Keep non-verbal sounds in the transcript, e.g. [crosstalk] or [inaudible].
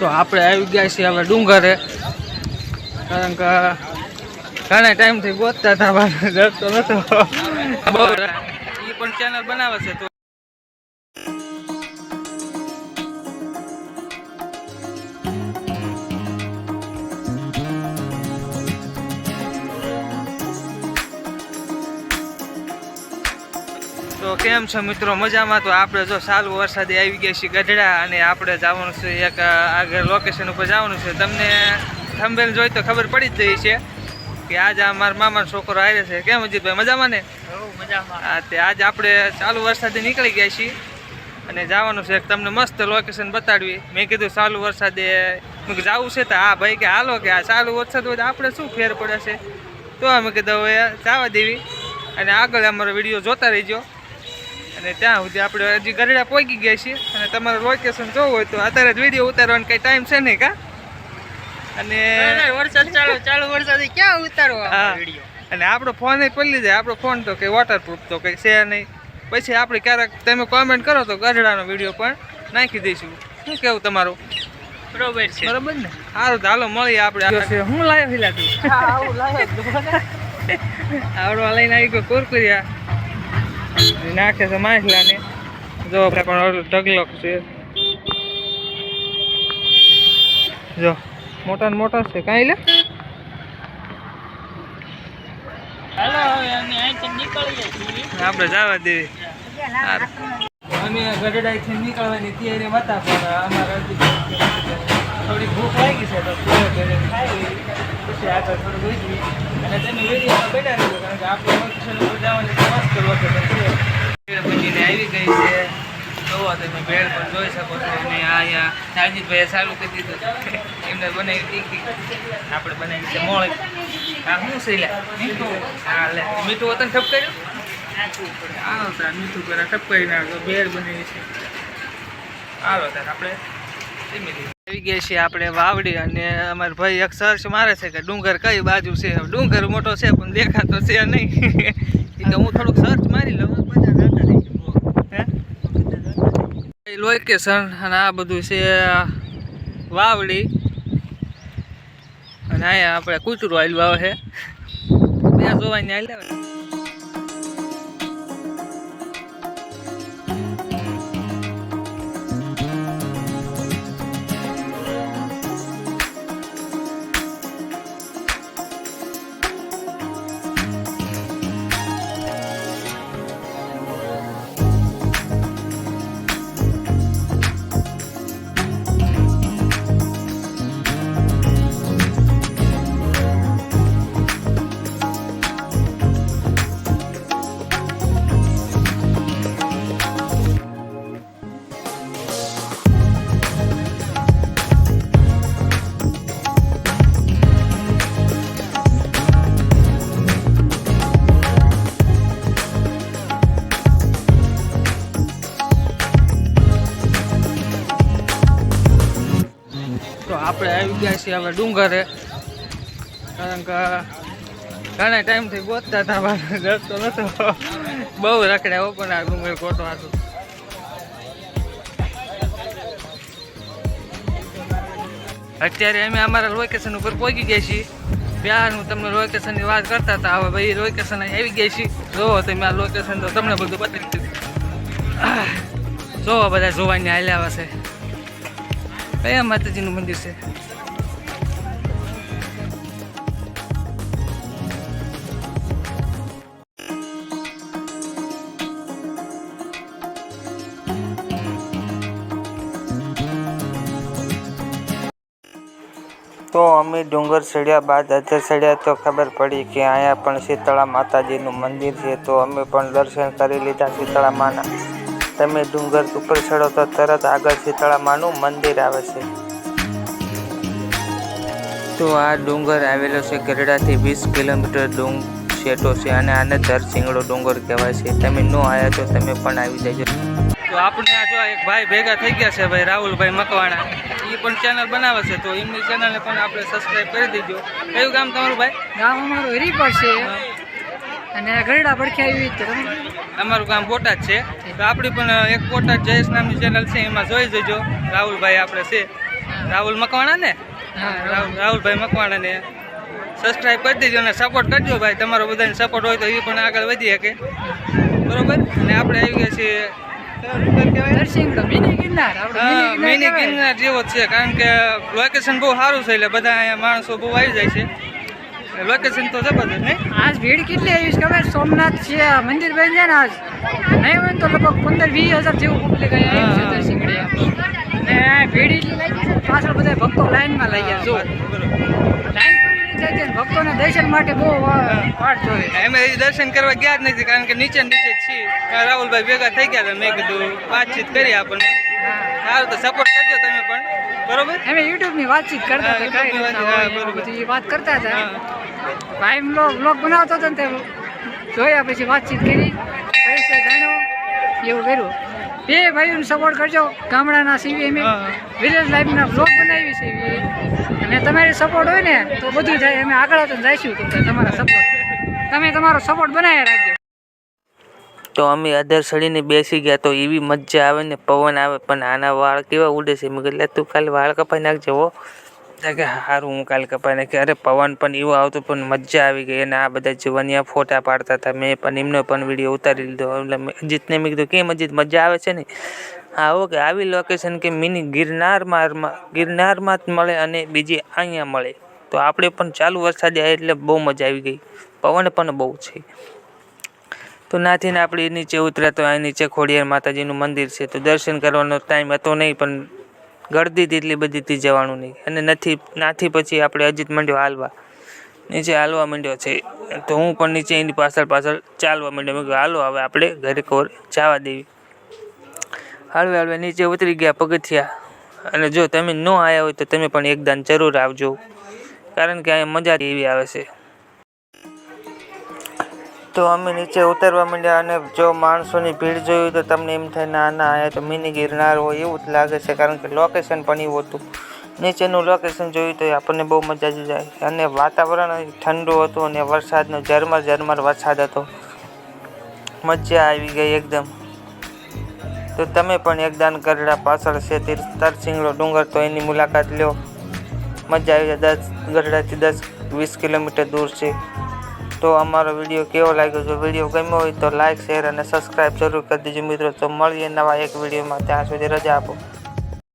તો આપણે આવી ગયા છીએ હવે ડુંગરે. કારણ કે ઘણા ટાઈમથી ગોતતા હતા જડતો નતો. એ પણ ચેનલ બનાવે છે તો કેમ છો મિત્રો? મજામાં? તો આપણે જો સારું વરસાદે આવી ગયા છીએ ગઢડા અને આપણે જવાનું છે એક આગળ લોકેશન ઉપર જવાનું છે. તમને થંભેલ જોઈ તો ખબર પડી જ જઈ છે કે આજે આ મારા મામાનો છોકરો આવ્યો છે. કેમ અજીતભાઈ મજામાં ને? હા તે આજે આપણે ચાલુ વરસાદે નીકળી ગયા છીએ અને જવાનું છે એક તમને મસ્ત લોકેશન બતાડવી. મેં કીધું ચાલુ વરસાદે જવું છે તો હા ભાઈ કે હાલો કે આ ચાલુ વરસાદ હોય તો આપણે શું ફેર પડે છે? તો અમે કીધું હવે જવા દેવી. અને આગળ અમારો વીડિયો જોતા રહીજો. અને ત્યાં સુધી આપણે હજી ગરડા પહોંચી ગયા છીએ. અને તમારું લોકેશન જોવું હોય તો અત્યારે જ વીડિયો ઉતારવાનો કંઈ ટાઈમ છે નહીં કા? અને વરસાદ ચાલુ ચાલુ વરસાદ ક્યાં ઉતારવો અને આપણો ફોન એ પડી જાય આપણો ફોન તો કંઈ વોટરપ્રૂફ તો કંઈ છે નહીં. પછી આપણે ક્યારેક તમે કોમેન્ટ કરો તો ગઢડાનો વીડિયો પણ નાખી દઈશું. શું કેવું તમારું? બરોબર છે. બરોબર ને? સારું તો હાલો મળીએ આપણે. હું લાવ્યો હિલા તું. [laughs] આવડવા લઈને આવી ગયો કુરકુરિયા નાખે છે માછલાને. જો આપણે પણ ઢગલો છે. જો મોટા ને મોટા છે. કાંઈ લે? આપણે જવા દેવી. અમે ગઢડાઈથી નીકળવાની તૈયારી હતા પણ અમારે થોડી ભૂખ લાગી છે તો પછી આગળ થોડું વધવી અને તેની વિડીયોમાં બેઠા રહેજો કારણ કે આપણે જવાની મસ્ત લોકેશન છે. ભેળ આવી ગઈ છે. જોવો તમે ભેળ પણ જોઈ શકો છો. અહીંયા સાજીદભાઈએ ચાલુ કરી દીધું એમને બનાવી તીખી આપણે બનાવી છે મોળી. શું છે હા મીઠું? વતન ઠપ કર્યું? હાલો તાર છે. ધીમે આવી ગયા છીએ આપણે વાવડી અને અમારા ભાઈ એક સર્ચ મારે છે કે ડુંગર કઈ બાજુ છે. ડુંગર મોટો છે, પણ દેખાતો છે નહીં. [laughs] એ તો હું થોડુંક સર્ચ મારી લઉં હે લોકેશન અને આ બધું છે વાવડી. અને અહીંયા આપણે કૂતરું આવેલું આવે છે. ત્યાં જોવાની આવેલા આપણે આવી ગયા છીએ હવે ડુંગરે. કારણ કે ઘણા ટાઈમથી ગોતતા હતા, મારે ડર તો નતો. બહુ રખડ્યા પણ આ ડુંગર ગોતો હતું અત્યારે અમે અમારા લોકેશન ઉપર પહોંચી ગયા છીએ. ત્યારનું તમને લોકેશનની વાત કરતા હતા, હવે ભાઈ લોકેશન આવી ગયા છીએ. જોવો તમે આ લોકેશન તો તમને બધું બતાવી દીધું જોવો બધા જોવાની હાલ્યા છે કયા માતાજીનું મંદિર છે? તો અમે ડુંગર ચડ્યા બાદ અધર ચડ્યા તો ખબર પડી કે અહીંયા પણ શીતળા માતાજીનું મંદિર છે, તો અમે પણ દર્શન કરી લીધા શીતળા માના. તમે ડુંગર ઉપર ચડો તો તરત આગળ શીતળામાનું મંદિર આવે છે. તો આ ડુંગર આવેલો છે ગરડાથી વીસ કિલોમીટર ડુંગ શેટો છે અને આને ધરસિંગડો ડુંગર કહેવાય છે. તમે ન આવ્યા તો તમે પણ આવી જજો. તો આપણે આ જો એક ભાઈ ભેગા થઈ ગયા છે ભાઈ રાહુલભાઈ મકવાણા. એ પણ ચેનલ બનાવે છે તો એમની ચેનલને પણ આપણે સબસ્ક્રાઈબ કરી દેજો. કયું ગામ તમારું ભાઈ? ગામ અમારું હરીપર છે. અને ગરડા પડખે આવી તો અમારું ગામ બોટાદ છે. તો આપણી પણ એક પોટા જયેશ નામની ચેનલ છે એમાં જોઈ જજો. રાહુલભાઈ આપણે છે. રાહુલ મકવાણા ને? રાહુલભાઈ મકવાણા ને. સબસ્ક્રાઈબ કરી દેજો અને સપોર્ટ કરજો ભાઈ. તમારો બધાને સપોર્ટ હોય તો એ પણ આગળ વધી શકે. બરોબર? અને આપણે આવી ગયા છીએ મિની ગિરનાર. જેવો જ છે કારણ કે લોકેશન બહુ સારું છે એટલે બધા અહીંયા માણસો બહુ આવી જાય છે. લોકેશન તો જબરદસ્ત નહીં? આજ ભીડ કેટલી આવી છે ખબર? સોમનાથ છે આ મંદિર બની જાય ને આજ? નહીં હોય તો લગભગ પંદર વીસ હજાર જેવું પબ્લિક અહીંયા છે. ને ભીડ એટલી લાગી છે પાછળ બધા ભક્તો લાઈનમાં લઈ ગયા જો લાઈન છે ભક્તોને દર્શન માટે બહુ વાટ જોવે. અમે દર્શન કરવા ગયા જ નથી કારણ કે નીચે નીચે છીએ. રાહુલભાઈ ભેગા થઈ ગયા મેં કીધું વાતચીત કરી આપણને. સારું તો સપોર્ટ કરજો તમે પણ. બરોબર? અમે યુટ્યુબની વાતચીત કરતા હતા ની વાત, બરોબર. કરતા હતા. ભાઈ બ્લોગ બનાવતો હતો ને તે જોયા પછી વાતચીત કરી. પૈસે જાણ્યો એવું કર્યું. બે ભાઈઓને સપોર્ટ કરજો ગામડાના સીવી અમે વિલેજ લાઈફના બ્લોગ બનાવી છે અને તમારી સપોર્ટ હોય ને તો બધું થાય. અમે આગળ તો જઈશું તમારા સપોર્ટ તમે તમારો સપોર્ટ બનાવી રાખજો. તો અમે અધર સડીને બેસી ગયા તો એવી મજા આવે ને પવન આવે પણ આના વાળ કેવા ઉડે છે? મેં કહેલા તું કાલે વાળ કપાઈ નાખજે હો. તો કે સારું હું કાલે કપાઈને કે અરે પવન પણ એવો આવતો પણ મજા આવી ગઈ. અને આ બધા જવાનિયા ફોટા પાડતા હતા. મેં પણ એમનો પણ વીડિયો ઉતારી લીધો. એટલે અજીતને મેં કીધું, કેમ અજીત, મજા આવે છે ને? હા, ઓકે. આવી લોકેશન કે મિની ગિરનારમાં ગિરનારમાં જ મળે અને બીજી અહીંયા મળે. તો આપણે પણ ચાલુ વરસાદ આવે એટલે બહુ મજા આવી ગઈ. પવન પણ બહુ છે. તો નાથીને આપણે નીચે ઉતર્યા તો અહીં નીચે ખોડિયાર માતાજીનું મંદિર છે. તો દર્શન કરવાનો ટાઈમ હતો નહીં, પણ ગળદી તેટલી બધી થી જવાનું નહીં અને નથી, નાથી પછી આપણે અજીત માંડ્યો હાલવા. નીચે હાલવા માંડ્યો છે. તો હું પણ નીચે એની પાછળ પાછળ ચાલવા માંડ્યો. મેં હાલો, હવે આપણે ઘરે કોર જવા દેવી. હળવે હળવે નીચે ઉતરી ગયા પગથિયા. અને જો તમે ન આવ્યા હોય તો તમે પણ એકદાન જરૂર આવજો. કારણ કે અહીંયા મજા એવી આવે છે. તો અમે નીચે ઉતરવા માંડ્યા અને જો માણસોની ભીડ જોયું તો તમને એમ થાય, ના ના અહીંયા તો મિની ગિરનાર હોય. એવું જ લાગે છે, કારણ કે લોકેશન પણ એવું હતું. નીચેનું લોકેશન જોયું તો આપણને બહુ મજા જ જાય અને વાતાવરણ ઠંડુ હતું અને વરસાદનો ઝરમર ઝરમર વરસાદ હતો. મજા આવી ગઈ એકદમ. તો તમે પણ એકદાન ગરડા પાછળ છે તરસિંગડો ડુંગર તો એની મુલાકાત લ્યો. મજા આવી જાય. દસ ગરડાથી દસ વીસ કિલોમીટર દૂર છે. તો અમારો વીડિયો કેવો લાગ્યો? જો વીડિયો ગમ્યો હોય તો લાઈક શેર અને સબસ્ક્રાઈબ જરૂર કરી દેજો મિત્રો. તો મળીએ નવા એક વિડીયોમાં. ત્યાં સુધી રજા આપો.